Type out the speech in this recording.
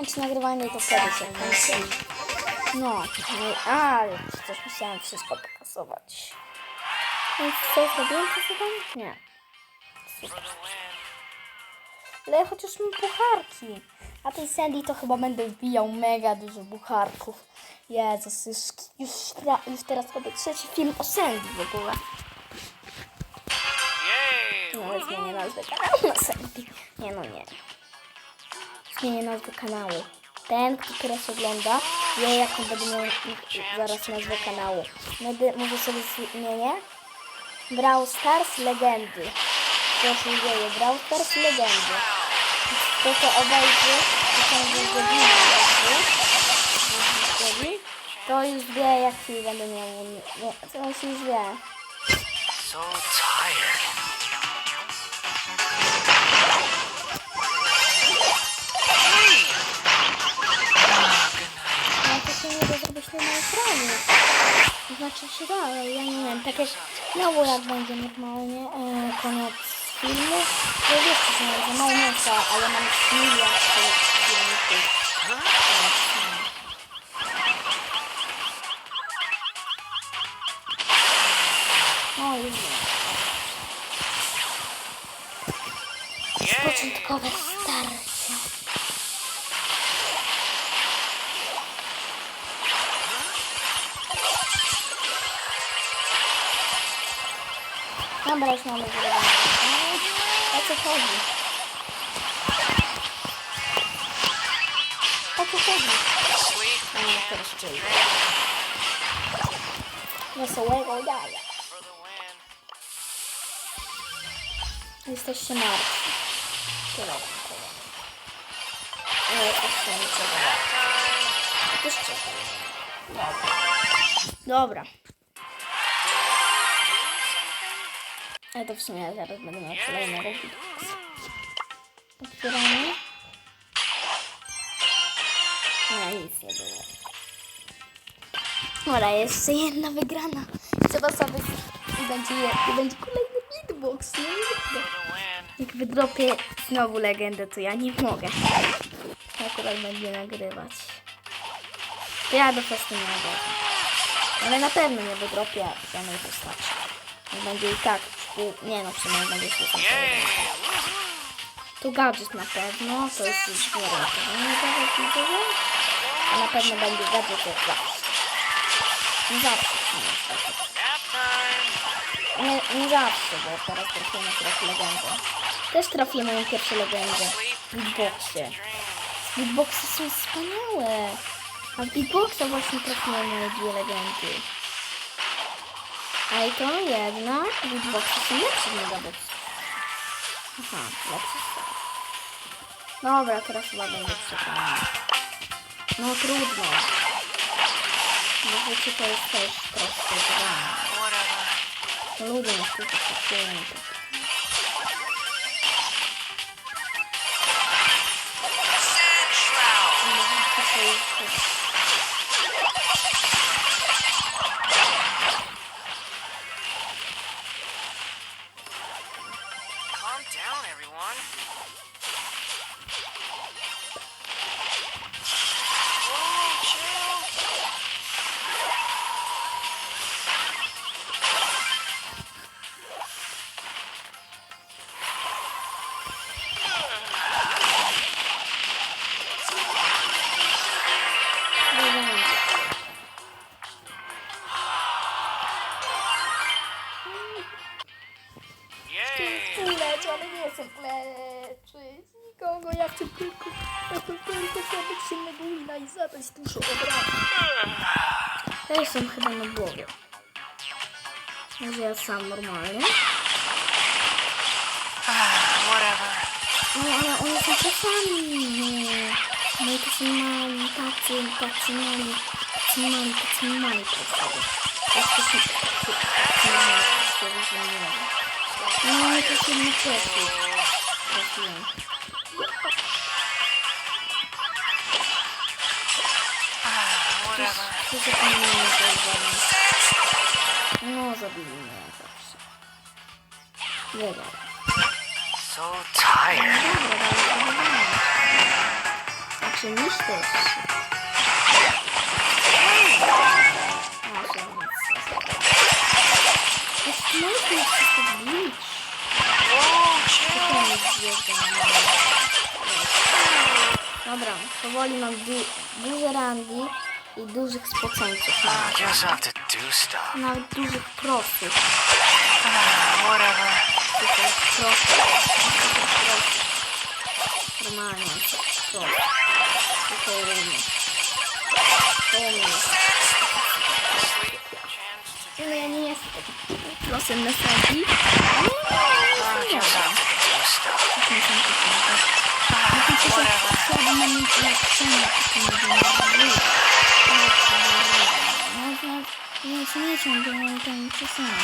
kończy nagrywanie i to wtedy się kończy. No, no ale coś musiałem wszystko pokasować. Więc co, zrobiłem to zadanie? Nie. Super. Ale chociaż mam pucharki. A tej Sandy to chyba będę wbijał mega dużo pucharków. Jezus, już, już, już teraz robię trzeci film o Sandy w ogóle. No ale zmienię nazwę kanału na Sandy. Nie no nie. Zmienię nazwę kanału. Ten, kto teraz ogląda, wie jaką będę miał zaraz nazwę kanału. Będę, może sobie zmienię. Brawl Stars Legendy. Co się dzieje? Brawl Stars Legendy. Kto to obejrzy, to godzinę obejrzy, to już wie jaki będę miał. To już wie. So tired. Się ja nie wiem, tak jak znowu jak będzie normalnie e, koniec filmu, to wiecie, że mam za mało miejsca, ale mam miliard tych filmików. O, już wiem. Yay! Początkowe starcie. Dobra, już mamy wyrobione. O co chodzi? O co chodzi? A nie, teraz czyli. Wesołego jaja. Jesteście martwi. Tyle powiem. Nie jesteście niczego. Też czekaj. Dobra. Ale to w sumie zaraz będę miał kolejny Roblox. Otwieramy. Nie, nic nie było. Dobra, jeszcze jedna wygrana. Trzeba sobie... I będzie, i będzie kolejny beatbox. Nie the win. Jak wydropię znowu legendę, to ja nie mogę. Akurat będzie nagrywać. To ja do prostu nie mogę. Ale na pewno nie wydropię danej postaci. Nie będzie i tak. Nie no, przynajmniej będzie się Yay! Tu gadżet na pewno, to jest już gadżet widzowie. A na pewno będzie gadżet jak zawsze. Nie zawsze nie. Nie, nie zawsze, bo teraz trafimy trochę legendę. Też trafię moją pierwszą legendę w beatboxie. Beatboxy są wspaniałe. A w beatboxa właśnie trafiłem moje dwie legendy. A i to jednak beatboxy są lepsze niż megabox. Aha, lepsze są. Dobra, teraz chyba będę przekonany. No trudno. Bo wiecie, to jest też proste. Whatever. Lubię na sztuce przyjęte. Sand on. Chcę leczyć nikogo, ja chcę tylko, ja chcę tylko zrobić silnego wina i zadać dużo obrażeń. Ja jestem chyba na głowie. Może ja sam normalnie? Whatever. No ale oni są czasami. No i to są mali, tacy, tacy mali, tacy mali, tacy mali. To nie wiem. No ale to się nie trafi. Trafiłem. Whatever. To się pan nie zauważył. No zabili mnie jak zawsze. Wygrał. So tired. Dobra, dalej, dalej, Jak wszystko jest zjeżdża Dobra, powoli mam du duże rangi i dużych spoceńców. Nawet dużych profów. Ah, whatever. Tutaj profów. Normalnie, prof. Tutaj. To ja prosem na sali. Ale I nie guess I jestem. have to do stuff. Nie są tylko Ah, to są whatever. słabe momenty jak cena, to nie denerwuje. Można, więc nie ciągle tam czasami.